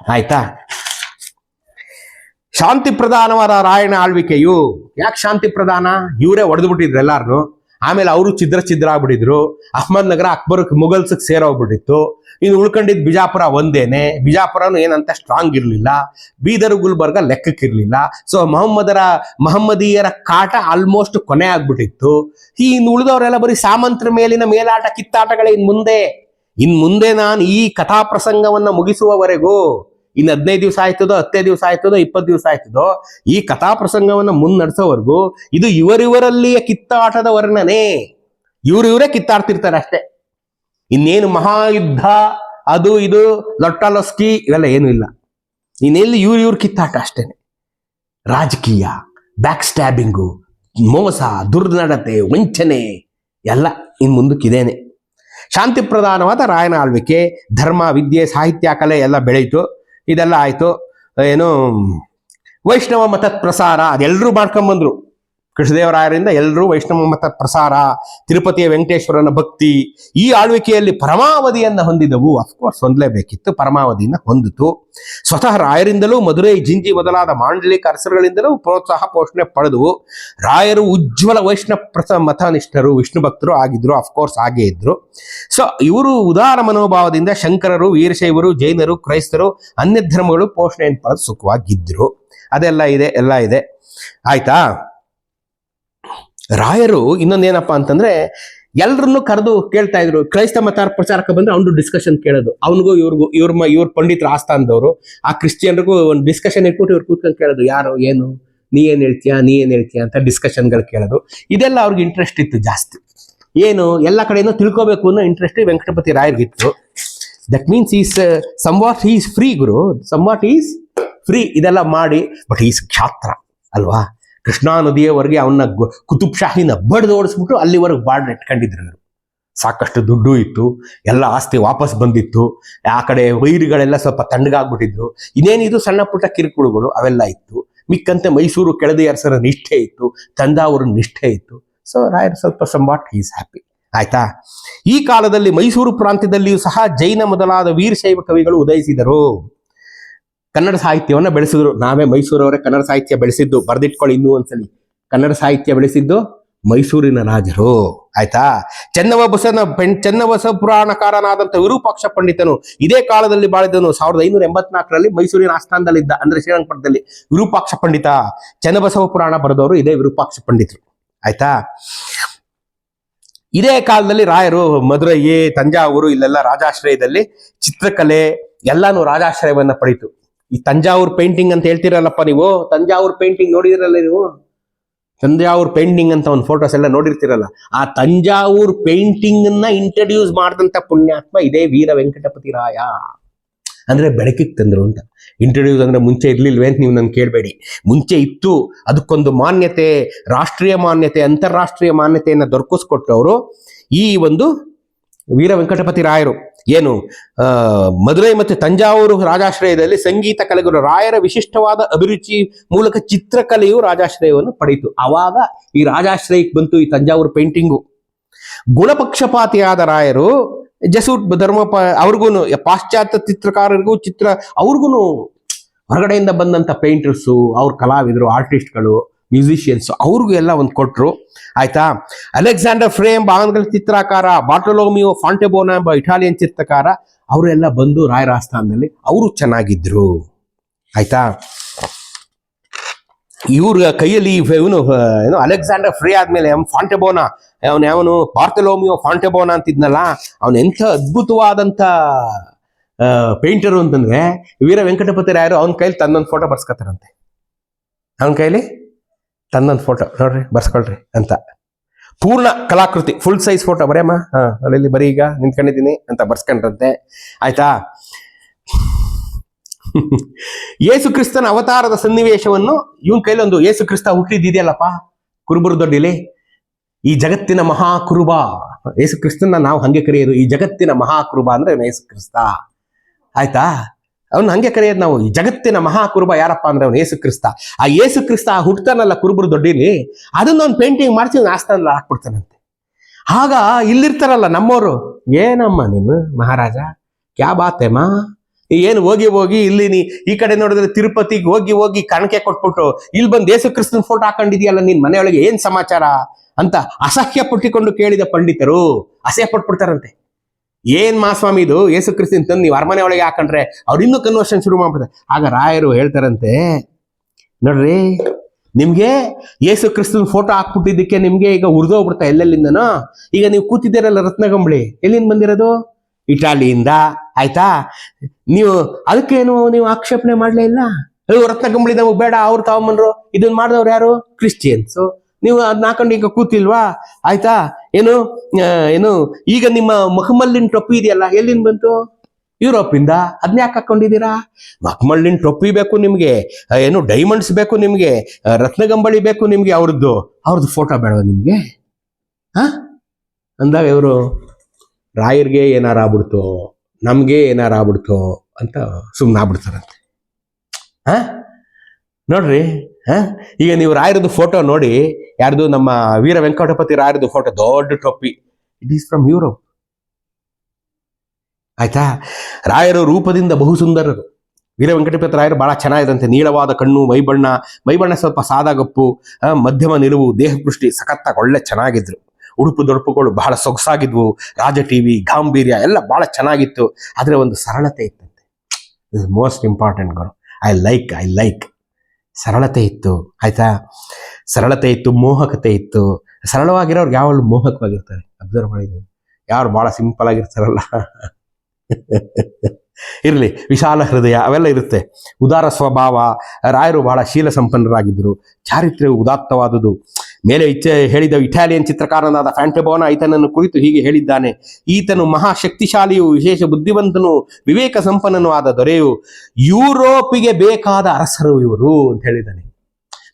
ಆಯ್ತಾ? ಶಾಂತಿ ಪ್ರಧಾನವಾದ ರಾಯಣ ಆಳ್ವಿಕೆಯು ಯಾಕೆ ಶಾಂತಿ ಪ್ರಧಾನ? ಇವರೇ ಹೊಡೆದು ಬಿಟ್ಟಿದ್ರು ಎಲ್ಲಾರನು. ಆಮೇಲೆ ಅವರು ಛಿದ್ರ ಛಿದ್ರ ಆಗ್ಬಿಟ್ಟಿದ್ರು. ಅಹಮದ್ ನಗರ ಅಕ್ಬರ್ ಮುಗಲ್ಸಕ್ ಸೇರೋಗ್ಬಿಟ್ಟಿತ್ತು ಇನ್ನು ಉಳ್ಕೊಂಡಿದ್ ಬಿಜಾಪುರ ಒಂದೇನೆ. ಬಿಜಾಪುರನು ಏನಂತ ಸ್ಟ್ರಾಂಗ್ ಇರಲಿಲ್ಲ. ಬೀದರ್ ಗುಲ್ಬರ್ಗ ಲೆಕ್ಕಕ್ಕಿರಲಿಲ್ಲ. ಸೊ ಮೊಹಮ್ಮದರ, ಮಹಮ್ಮದೀಯರ ಕಾಟ ಆಲ್ಮೋಸ್ಟ್ ಕೊನೆ ಆಗ್ಬಿಟ್ಟಿತ್ತು. ಈ ಇನ್ನು ಉಳಿದವರೆಲ್ಲ ಬರೀ ಸಾಮಂತರ ಮೇಲಿನ ಮೇಲಾಟ, ಕಿತ್ತಾಟಗಳೇ ಇನ್ ಮುಂದೆ. ಇನ್ ಮುಂದೆ ನಾನು ಈ ಕಥಾ ಪ್ರಸಂಗವನ್ನ ಮುಗಿಸುವವರೆಗೂ ಇನ್ನು ಹದಿನೈದು ದಿವಸ ಆಯ್ತದೋ, ಹತ್ತೈದು ದಿವಸ ಆಯ್ತದೋ, ಇಪ್ಪತ್ತು ದಿವಸ ಆಯ್ತದೋ, ಈ ಕಥಾ ಪ್ರಸಂಗವನ್ನ ಮುನ್ನಡೆಸೋವರೆಗೂ, ಇದು ಇವರಿವರಲ್ಲಿಯ ಕಿತ್ತಾಟದ ವರ್ಣನೆ. ಇವರಿವರೇ ಇವರೇ ಕಿತ್ತಾಡ್ತಿರ್ತಾರೆ ಅಷ್ಟೇ. ಇನ್ನೇನು ಮಹಾಯುದ್ಧ, ಅದು ಇದು, ಲೊಟ್ಟಾಲೊಸ್ಕಿ, ಇವೆಲ್ಲ ಏನೂ ಇಲ್ಲ. ಇನ್ನೆಲ್ಲಿ ಇವ್ರು ಇವ್ರ ಕಿತ್ತಾಟ ಅಷ್ಟೇನೆ ರಾಜಕೀಯ ಬ್ಯಾಕ್ ಸ್ಟ್ಯಾಬಿಂಗು ಮೋಸ, ದುರ್ನಡತೆ, ವಂಚನೆ, ಎಲ್ಲ ಇನ್ ಮುಂದಕ್ಕಿದೇನೆ. ಶಾಂತಿ ಪ್ರಧಾನವಾದ ರಾಯನ ಆಳ್ವಿಕೆ, ಧರ್ಮ, ವಿದ್ಯೆ, ಸಾಹಿತ್ಯ, ಕಲೆ ಎಲ್ಲ ಬೆಳೀತು. ಇದೆಲ್ಲ ಆಯ್ತು. ಏನು, ವೈಷ್ಣವ ಮತ ಪ್ರಸಾರ ಅದೆಲ್ಲರೂ ಮಾಡ್ಕೊಂಬಂದ್ರು. ಕೃಷ್ಣದೇವರಾಯರಿಂದ ಎಲ್ಲರೂ ವೈಷ್ಣವ ಮತ ಪ್ರಸಾರ, ತಿರುಪತಿಯ ವೆಂಕಟೇಶ್ವರನ ಭಕ್ತಿ, ಈ ಆಳ್ವಿಕೆಯಲ್ಲಿ ಪರಮಾವಧಿಯನ್ನ ಹೊಂದಿದವು. ಅಫ್ಕೋರ್ಸ್ ಹೊಂದಲೇಬೇಕಿತ್ತು. ಪರಮಾವಧಿಯನ್ನು ಹೊಂದಿತು. ಸ್ವತಃ ರಾಯರಿಂದಲೂ, ಮಧುರೈ ಜಿಂಜಿ ಮೊದಲಾದ ಮಾಂಡಲಿಕ ಅರಸರುಗಳಿಂದಲೂ ಪ್ರೋತ್ಸಾಹ ಪೋಷಣೆ ಪಡೆದವು ರಾಯರು ಉಜ್ವಲ ವೈಷ್ಣವ ಪ್ರಸ ಮತನಿಷ್ಠರು, ವಿಷ್ಣು ಭಕ್ತರು ಆಗಿದ್ರು. ಅಫ್ಕೋರ್ಸ್ ಹಾಗೇ ಇದ್ರು. ಸೊ ಇವರು ಉದಾರ ಮನೋಭಾವದಿಂದ ಶಂಕರರು, ವೀರಶೈವರು, ಜೈನರು, ಕ್ರೈಸ್ತರು ಅನ್ಯ ಧರ್ಮಗಳು ಪೋಷಣೆಯನ್ನು ಪಡೆದು ಸುಖವಾಗಿದ್ದರು ಅದೆಲ್ಲ ಇದೆ, ಎಲ್ಲ ಇದೆ. ಆಯ್ತಾ? ರಾಯರು ಇನ್ನೊಂದೇನಪ್ಪಾ ಅಂತಂದ್ರೆ ಎಲ್ರನ್ನು ಕರೆದು ಕೇಳ್ತಾ ಇದ್ರು. ಕ್ರೈಸ್ತ ಮತ ಪ್ರಚಾರಕ ಬಂದ್ರೆ ಅವನು ಡಿಸ್ಕಷನ್ ಕೇಳೋದು. ಅವನಿಗೂ ಇವ್ರಿಗೂ, ಇವ್ರ ಇವ್ರ ಪಂಡಿತರ ಆಸ್ಥಾನದವರು, ಆ ಕ್ರಿಶ್ಚಿಯನ್ರಿಗೂ ಒಂದು ಡಿಸ್ಕಷನ್ ಇಟ್ಬಿಟ್ಟು ಇವ್ರು ಕೂತ್ಕೊಂಡು ಕೇಳೋದು, ಯಾರು, ಏನು? ನೀ ಏನ್ ಹೇಳ್ತೀಯಾ? ನೀ ಏನ್ ಹೇಳ್ತೀಯಾ? ಅಂತ ಡಿಸ್ಕಷನ್ಗಳು ಕೇಳೋದು. ಇದೆಲ್ಲ ಅವ್ರಿಗೆ ಇಂಟ್ರೆಸ್ಟ್ ಇತ್ತು ಜಾಸ್ತಿ. ಏನು? ಎಲ್ಲ ಕಡೆಯಿಂದ ತಿಳ್ಕೋಬೇಕು ಅನ್ನೋ interest Venkatapati ರಾಯರ್ಗಿತ್ತು that means is somewhat is free Guru. Somewhat is free ಇದೆಲ್ಲ ಮಾಡಿ ಬಟ್ ಈಸ್ ಕ್ಷಾತ್ರ, ಅಲ್ವಾ? ಕೃಷ್ಣಾ ನದಿಯವರೆಗೆ ಅವನ್ನ ಕುತುಬ್ ಶಾಹಿನ ಬಡ್ದು ಓಡಿಸ್ಬಿಟ್ಟು ಅಲ್ಲಿವರೆಗೆ ಬಾರ್ಡರ್ ಇಟ್ಕೊಂಡಿದ್ರು ಇವರು. ಸಾಕಷ್ಟು ದುಡ್ಡು ಇತ್ತು, ಎಲ್ಲ ಆಸ್ತಿ ವಾಪಸ್ ಬಂದಿತ್ತು, ಆ ಕಡೆ ವೈರಿಗಳೆಲ್ಲ ಸ್ವಲ್ಪ ತಣ್ಣಗಾಗ್ಬಿಟ್ಟಿದ್ರು ಇನ್ನೇನಿದು ಸಣ್ಣ ಪುಟ್ಟ ಕಿರುಕುಳುಗಳು? ಅವೆಲ್ಲ ಇತ್ತು. ಮಿಕ್ಕಂತೆ ಮೈಸೂರು ಕೆಳದಿ ಅರಸರ ನಿಷ್ಠೆ ಇತ್ತು ತಂದಾವರ ನಿಷ್ಠೆ ಇತ್ತು. ಸೊ ರಾಯರ್ ಸ್ವಲ್ಪ ಸಂವಾಟ್ ಈಸ್ ಹ್ಯಾಪಿ ಆಯ್ತಾ? ಈ ಕಾಲದಲ್ಲಿ ಮೈಸೂರು ಪ್ರಾಂತ್ಯದಲ್ಲಿಯೂ ಸಹ ಜೈನ ಮೊದಲಾದ ವೀರಶೈವ ಕವಿಗಳು ಉದಯಿಸಿದರು. ಕನ್ನಡ ಸಾಹಿತ್ಯವನ್ನ ಬೆಳೆಸಿದ್ರು. ನಾವೇ ಮೈಸೂರವರೇ ಕನ್ನಡ ಸಾಹಿತ್ಯ ಬೆಳೆಸಿದ್ದು. ಬರೆದಿಟ್ಕೊಳ್ಳಿ ಇನ್ನೂ ಒಂದ್ಸಲಿ. ಕನ್ನಡ ಸಾಹಿತ್ಯ ಬೆಳೆಸಿದ್ದು ಮೈಸೂರಿನ ರಾಜರು. ಆಯ್ತಾ? ಚೆನ್ನವ ಬಸನ ಪೆಣ್ ಪುರಾಣಕಾರನಾದಂಥ ವಿರೂಪಾಕ್ಷ ಪಂಡಿತನು ಇದೇ ಕಾಲದಲ್ಲಿ ಬಾಳಿದನು. ಸಾವಿರದ ಐನೂರ ಎಂಬತ್ನಾಲ್ಕರಲ್ಲಿ ಮೈಸೂರಿನ ಆಸ್ಥಾನದಲ್ಲಿದ್ದ ಅಂದ್ರೆ ಶ್ರೀರಂಗಪಟ್ಟಣದಲ್ಲಿ ವಿರೂಪಾಕ್ಷ ಪಂಡಿತ. ಚೆನ್ನಬಸವ ಪುರಾಣ ಬರೆದವರು ಇದೇ ವಿರೂಪಾಕ್ಷ ಪಂಡಿತರು. ಆಯ್ತಾ? ಇದೇ ಕಾಲದಲ್ಲಿ ರಾಯರು ಮಧುರೈ ತಂಜಾವೂರು, ಇಲ್ಲೆಲ್ಲ ರಾಜಾಶ್ರಯದಲ್ಲಿ ಚಿತ್ರಕಲೆ ಎಲ್ಲಾನು ರಾಜಾಶ್ರಯವನ್ನ ಪಡೀತು. ಈ ತಂಜಾವೂರ್ ಪೇಂಟಿಂಗ್ ಅಂತ ಹೇಳ್ತಿರಲ್ಲಪ್ಪ ನೀವು? ತಂಜಾವೂರ್ ಪೇಂಟಿಂಗ್ ನೋಡಿದಿರಲ್ಲ ನೀವು? ತಂಜಾವೂರ್ ಪೇಂಟಿಂಗ್ ಅಂತ ಒಂದು ಫೋಟೋಸ್ ಎಲ್ಲ ನೋಡಿರ್ತಿರಲ್ಲ. ಆ ತಂಜಾವೂರ್ ಪೇಂಟಿಂಗ್ನ ಇಂಟ್ರಡ್ಯೂಸ್ ಮಾಡಿದಂತ ಪುಣ್ಯಾತ್ಮ ಇದೇ ವೀರ ವೆಂಕಟಪತಿ ರಾಯ. ಅಂದ್ರೆ ಬೆಳಕಿಗೆ ತಂದ್ರು ಅಂತ. ಇಂಟ್ರಡ್ಯೂಸ್ ಅಂದ್ರೆ ಮುಂಚೆ ಇರ್ಲಿಲ್ವೇ ಅಂತ ನೀವು ನನ್ ಕೇಳಬೇಡಿ. ಮುಂಚೆ ಇತ್ತು, ಅದಕ್ಕೊಂದು ಮಾನ್ಯತೆ, ರಾಷ್ಟ್ರೀಯ ಮಾನ್ಯತೆ, ಅಂತಾರಾಷ್ಟ್ರೀಯ ಮಾನ್ಯತೆಯನ್ನ ದೊರಕಿಸ್ಕೊಟ್ಟವರು ಈ ಒಂದು ವೀರ ವೆಂಕಟಪತಿ ರಾಯರು. ಏನು? ಮಧುರೈ ಮತ್ತು ತಂಜಾವೂರು ರಾಜಾಶ್ರಯದಲ್ಲಿ ಸಂಗೀತ ಕಲೆಗಳು, ರಾಯರ ವಿಶಿಷ್ಟವಾದ ಅಭಿರುಚಿ ಮೂಲಕ ಚಿತ್ರಕಲೆಯು ರಾಜಾಶ್ರಯವನ್ನು ಪಡೆಯಿತು. ಆವಾಗ ಈ ರಾಜಾಶ್ರಯಕ್ಕೆ ಬಂತು ಈ ತಂಜಾವೂರು ಪೇಂಟಿಂಗು. ಗುಣಪಕ್ಷಪಾತಿಯಾದ ರಾಯರು, ಜಸೂಟ್ ಧರ್ಮ ಅವ್ರಿಗೂ ಪಾಶ್ಚಾತ್ಯ ಚಿತ್ರಕಾರರಿಗೂ ಚಿತ್ರ ಅವ್ರಿಗೂ ಹೊರಗಡೆಯಿಂದ ಬಂದಂತ ಪೇಂಟರ್ಸು, ಅವ್ರ ಕಲಾವಿದರು, ಆರ್ಟಿಸ್ಟ್ಗಳು ಮ್ಯೂಸಿಷಿಯನ್ಸ್ ಅವ್ರಿಗೂ ಎಲ್ಲ ಒಂದು ಕೊಟ್ಟರು ಆಯ್ತಾ? ಅಲೆಕ್ಸಾಂಡರ್ ಫ್ರೇಮ್ ಬಾಂಗ್ಲ ಚಿತ್ರಕಾರ ಬಾಟಲೋಮಿಯೋ ಫಾಂಟೆಬೋನಾ ಎಂಬ ಇಟಾಲಿಯನ್ ಚಿತ್ರಕಾರ, ಅವರೆಲ್ಲ ಬಂದು ರಾಯರ ಆಸ್ಥಾನದಲ್ಲಿ ಅವರು ಚೆನ್ನಾಗಿದ್ರು. ಆಯ್ತಾ? ಇವ್ರ ಕೈಯಲ್ಲಿ ಇವನು ಏನು, ಅಲೆಕ್ಸಾಂಡರ್ ಫ್ರೀ ಆದ್ಮೇಲೆ ಫಾಂಟೆಬೋನಾ, ಅವನು ಯಾವನು ಪಾರ್ಥಲೋಮಿಯೋ ಫಾಂಟೆಬೋನಾ ಅಂತಿದ್ನಲ್ಲ, ಅವನು ಎಂಥ ಅದ್ಭುತವಾದಂಥ ಪೇಂಟರು ಅಂತಂದ್ರೆ, ವೀರ ವೆಂಕಟಪತಿ ರಾಯರು ಅವನ ಕೈಲಿ ತನ್ನೊಂದು ಫೋಟೋ ಬರ್ಸ್ಕೊತಾರಂತೆ. ಅವನ ಕೈಲಿ? ತನ್ನೊಂದು ಫೋಟೋ ನೋಡ್ರಿ, ಬರ್ಸ್ಕೊಳ್ರಿ ಅಂತ. ಪೂರ್ಣ ಕಲಾಕೃತಿ ಫುಲ್ ಸೈಜ್ ಫೋಟೋ ಬರೆಯಮ್ಮ? ಹಾ ಅಲ್ಲಿ ಬರೀ ಈಗ ನಿಂತ್ಕೊಂಡಿದ್ದೀನಿ ಅಂತ ಬರ್ಸ್ಕೊಂಡ್ರಂತೆ. ಆಯ್ತಾ? ಯೇಸು ಕ್ರಿಸ್ತನ ಅವತಾರದ ಸನ್ನಿವೇಶವನ್ನು ಇವನ್ ಕೈಲೊಂದು ಯೇಸು ಕ್ರಿಸ್ತ ಹುಟ್ಟಿದಿದೆಯಲ್ಲಪ್ಪ? ಕುರುಬರು ದೊಡ್ಡಿಲಿ. ಈ ಜಗತ್ತಿನ ಮಹಾಕುರುಬ. ಯೇಸು ಕ್ರಿಸ್ತನ ನಾವು ಹಂಗೆ ಕರೆಯೋದು, ಈ ಜಗತ್ತಿನ ಮಹಾಕುರುಬ ಅಂದ್ರೆ ಅವ್ನು ಯೇಸು ಕ್ರಿಸ್ತ. ಆಯ್ತಾ? ಅವ್ನು ಹಂಗೆ ಕರೆಯೋದು ನಾವು ಜಗತ್ತಿನ ಮಹಾಕುರುಬ ಯಾರಪ್ಪ ಅಂದ್ರೆ ಅವನು ಯೇಸು ಕ್ರಿಸ್ತ. ಆ ಯೇಸು ಕ್ರಿಸ್ತ ಹುಟ್ಟತಾನಲ್ಲ ಕುರುಬರು ದೊಡ್ಡಿಲಿ ಅದನ್ನ ಅವ್ನು ಪೇಂಟಿಂಗ್ ಮಾಡಿಸಿ ಅವ್ನು ಆಸ್ಥಾನದಲ್ಲಿ ಹಾಕ್ಬಿಡ್ತಾನಂತೆ. ಆಗ ಇಲ್ಲಿರ್ತಾರಲ್ಲ ನಮ್ಮವರು ಏನಮ್ಮ ನೀನು ಮಹಾರಾಜ? ಕ್ಯಾ ಬಾತೆಮ್ಮ? ಏನು ಹೋಗಿ ಹೋಗಿ ಇಲ್ಲಿ ನೀ ಈ ಕಡೆ ನೋಡಿದ್ರೆ ತಿರುಪತಿಗೆ ಹೋಗಿ ಹೋಗಿ ಕಾಣಿಕೆ ಕೊಟ್ಬಿಟ್ಟು ಇಲ್ಲಿ ಬಂದು ಯೇಸು ಕ್ರಿಸ್ತನ ಫೋಟೋ ಹಾಕೊಂಡಿದ್ಯಲ್ಲ ನಿನ್ ಮನೆಯೊಳಗೆ ಏನ್ ಸಮಾಚಾರ? ಅಂತ ಅಸಹ್ಯ ಪುಟ್ಟಿಕೊಂಡು ಕೇಳಿದ ಪಂಡಿತರು ಅಸಹ್ಯ ಪಟ್ಬಿಡ್ತಾರಂತೆ ಏನ್ ಮಾಸ್ವಾಮಿ ಇದು? ಯೇಸು ಕ್ರಿಸ್ತಿನ್ ತಂದು ನೀವು ಅರಮನೆ ಒಳಗೆ ಹಾಕೊಂಡ್ರೆ ಅವ್ರಿನ್ನೂ ಕನ್ವರ್ಷನ್ ಶುರು ಮಾಡ್ಬಿಡ್ತಾರೆ. ಆಗ ರಾಯರು ಹೇಳ್ತಾರಂತೆ, ನೋಡ್ರಿ, ನಿಮ್ಗೆ ಯೇಸು ಕ್ರಿಸ್ತನ್ ಫೋಟೋ ಹಾಕ್ಬಿಟ್ಟಿದ್ದಕ್ಕೆ ನಿಮ್ಗೆ ಈಗ ಉರ್ದೋಗ್ಬಿಡ್ತಾ ಎಲ್ಲೆಲ್ಲಿಂದನೋ? ಈಗ ನೀವು ಕೂತಿದ್ದೀರಲ್ಲ ರತ್ನಗಂಬಳಿ, ಎಲ್ಲಿಂದ ಬಂದಿರೋದು? ಇಟಾಲಿಯಿಂದ, ಆಯ್ತಾ? ನೀವು ಅದಕ್ಕೇನು ನೀವು ಆಕ್ಷೇಪಣೆ ಮಾಡ್ಲೇ ಇಲ್ಲ? ರತ್ನಗಂಬಳಿ ನಮಗೆ ಬೇಡ, ಅವ್ರು ತಗೊಂಬನ್ರು ಇದನ್ನ ಮಾಡಿದವ್ರು ಯಾರು? ಕ್ರಿಶ್ಚಿಯನ್ಸು. ನೀವು ಅದನ್ನ ಹಾಕೊಂಡು ಈಗ ಕೂತಿಲ್ವಾ? ಆಯ್ತಾ? ಏನು ಏನು, ಈಗ ನಿಮ್ಮ ಮಖಮಲ್ಲಿನ ಟೊಪ್ಪಿ ಇದೆಯಲ್ಲ, ಎಲ್ಲಿಂದ ಬಂತು? ಯುರೋಪಿಂದ. ಅದನ್ನ ಯಾಕೆ ಹಾಕೊಂಡಿದ್ದೀರಾ? ಮಖಮಲ್ಲಿನ ಟೊಪ್ಪಿ ಬೇಕು ನಿಮಗೆ ಏನು ಡೈಮಂಡ್ಸ್ ಬೇಕು ನಿಮಗೆ ರತ್ನಗಂಬಳಿ ಬೇಕು ನಿಮಗೆ, ಅವ್ರದ್ದು ಅವ್ರದ್ದು ಫೋಟೋ ಬೇಡವ ನಿಮಗೆ? ಹಾ? ಅಂದಾಗ ಇವರು, ರಾಯರ್ಗೆ ಏನಾರ ಆಗ್ಬಿಡ್ತು, ನಮಗೆ ಏನಾರ ಆಗ್ಬಿಡ್ತು ಅಂತ ಸುಮ್ಮನೆ ಆಗ್ಬಿಡ್ತಾರಂತೆ. ಹಾ? ನೋಡ್ರಿ ಈಗ ನೀವು ರಾಯರದು ಫೋಟೋ ನೋಡಿ, ಯಾರ್ದು ನಮ್ಮ ವೀರ ವೆಂಕಟಪತಿ ರಾಯರದು ಫೋಟೋ ದೊಡ್ಡ ಟೊಪ್ಪಿ ಇಟ್ ಈಸ್ ಫ್ರಮ್ ಯುರೋಪ್ ಆಯ್ತಾ? ರಾಯರು ರೂಪದಿಂದ ಬಹು ಸುಂದರರು. ವೀರ ವೆಂಕಟಪತಿ ರಾಯರು ಬಹಳ ಚೆನ್ನಾಗಿದಂತೆ ನೀಳವಾದ ಕಣ್ಣು, ಮೈಬಣ್ಣ ಮೈಬಣ್ಣ ಸ್ವಲ್ಪ ಸಾದಾಗಪ್ಪು ಮಧ್ಯಮ ನಿಲುವು, ದೇಹಪೃಷ್ಟಿ, ಸಖತ್ತಾಗಿ ಒಳ್ಳೆ ಚೆನ್ನಾಗಿದ್ರು. ಉಡುಪು, ದೊಡಪುಗಳು ಬಹಳ ಸೊಗಸಾಗಿದ್ವು. ರಾಜ ಟಿವಿ ಗಾಂಭೀರ್ಯ ಎಲ್ಲ ಬಹಳ ಚೆನ್ನಾಗಿತ್ತು. ಆದರೆ ಒಂದು ಸರಳತೆ ಇತ್ತಂತೆ. ಮೋಸ್ಟ್ ಇಂಪಾರ್ಟೆಂಟ್ ಗುರು. ಐ ಲೈಕ್ ಐ ಲೈಕ್ ಸರಳತೆ ಇತ್ತು, ಆಯ್ತಾ? ಸರಳತೆ ಇತ್ತು, ಮೋಹಕತೆ ಇತ್ತು. ಸರಳವಾಗಿರೋರ್ಗೆ ಯಾವಾಗಲೂ ಮೋಹಕವಾಗಿರ್ತಾರೆ. ಅಬ್ಸರ್ವ್ ಮಾಡಿದ್ರು ಯಾರು ಬಹಳ ಸಿಂಪಲ್ ಆಗಿರ್ತಾರಲ್ಲ. ಇರಲಿ, ವಿಶಾಲ ಹೃದಯ, ಅವೆಲ್ಲ ಇರುತ್ತೆ. ಉದಾರ ಸ್ವಭಾವ, ರಾಯರು ಬಹಳ ಶೀಲ ಸಂಪನ್ನರಾಗಿದ್ದರು. ಚಾರಿತ್ರ್ಯವು ಉದಾತ್ತವಾದುದು. ಮೇಲೆ ಇಚ್ಛೆ ಹೇಳಿದ ಇಟಾಲಿಯನ್ ಚಿತ್ರಕಾರನಾದ ಫ್ಯಾಂಟೆಬೋನ ಈತನನ್ನು ಕುರಿತು ಹೀಗೆ ಹೇಳಿದ್ದಾನೆ, ಈತನು ಮಹಾಶಕ್ತಿಶಾಲಿಯು, ವಿಶೇಷ ಬುದ್ಧಿವಂತನು, ವಿವೇಕ ಸಂಪನ್ನನು ಆದ ದೊರೆಯು. ಯುರೋಪಿಗೆ ಬೇಕಾದ ಅರಸರು ಇವರು, ಅಂತ ಹೇಳಿದ್ದಾನೆ.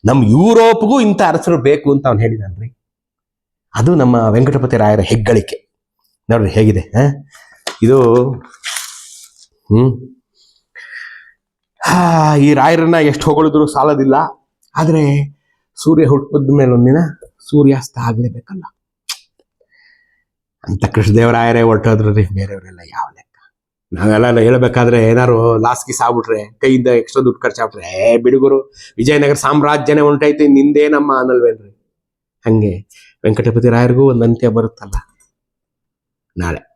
ನಮ್ಮ ಯುರೋಪ್ಗೂ ಇಂಥ ಅರಸರು ಬೇಕು, ಅಂತ ಅವನು ಹೇಳಿದಾನ್ರಿ ಅದು ನಮ್ಮ ವೆಂಕಟಪತಿ ರಾಯರ ಹೆಗ್ಗಳಿಕೆ. ನೋಡ್ರಿ ಹೇಗಿದೆ? ಇದು, ಹ್ಮ್. ಈ ರಾಯರನ್ನ ಎಷ್ಟು ಹೊಗಳಿದ್ರು ಸಾಲದಿಲ್ಲ. ಆದ್ರೆ ಸೂರ್ಯ ಹುಟ್ಟಿದ ಒಂದಿನ ಸೂರ್ಯಾಸ್ತ ಆಗ್ಲೇಬೇಕಲ್ಲ. ಅಂತ ಕೃಷ್ಣದೇವರಾಯರೇ ಹೊರಟೋದ್ರು ರೀ, ಬೇರೆಯವರೆಲ್ಲ ಯಾವ ಲೆಕ್ಕ? ನಾವೆಲ್ಲ ಹೇಳ್ಬೇಕಾದ್ರೆ ಏನಾರು ಲಾಸ್ ಸಾಬಿಟ್ರೆ ಕೈಯಿಂದ ಎಕ್ಸ್ಟ್ರಾ ದುಡ್ಡು ಖರ್ಚಾಗ್ಬಿಟ್ರೆ, ಏ ಬಿಡುಗರು, ವಿಜಯನಗರ ಸಾಮ್ರಾಜ್ಯನೇ ಉಂಟಾಯ್ತು ನಿಂದೇ ನಮ್ಮ ಅನ್ನಲ್ವೇನ್ರಿ? ಹಂಗೆ ವೆಂಕಟಪತಿ ರಾಯರಿಗೂ ಒಂದು ಅಂತ್ಯ ಬರುತ್ತಲ್ಲ. ನಾಳೆ.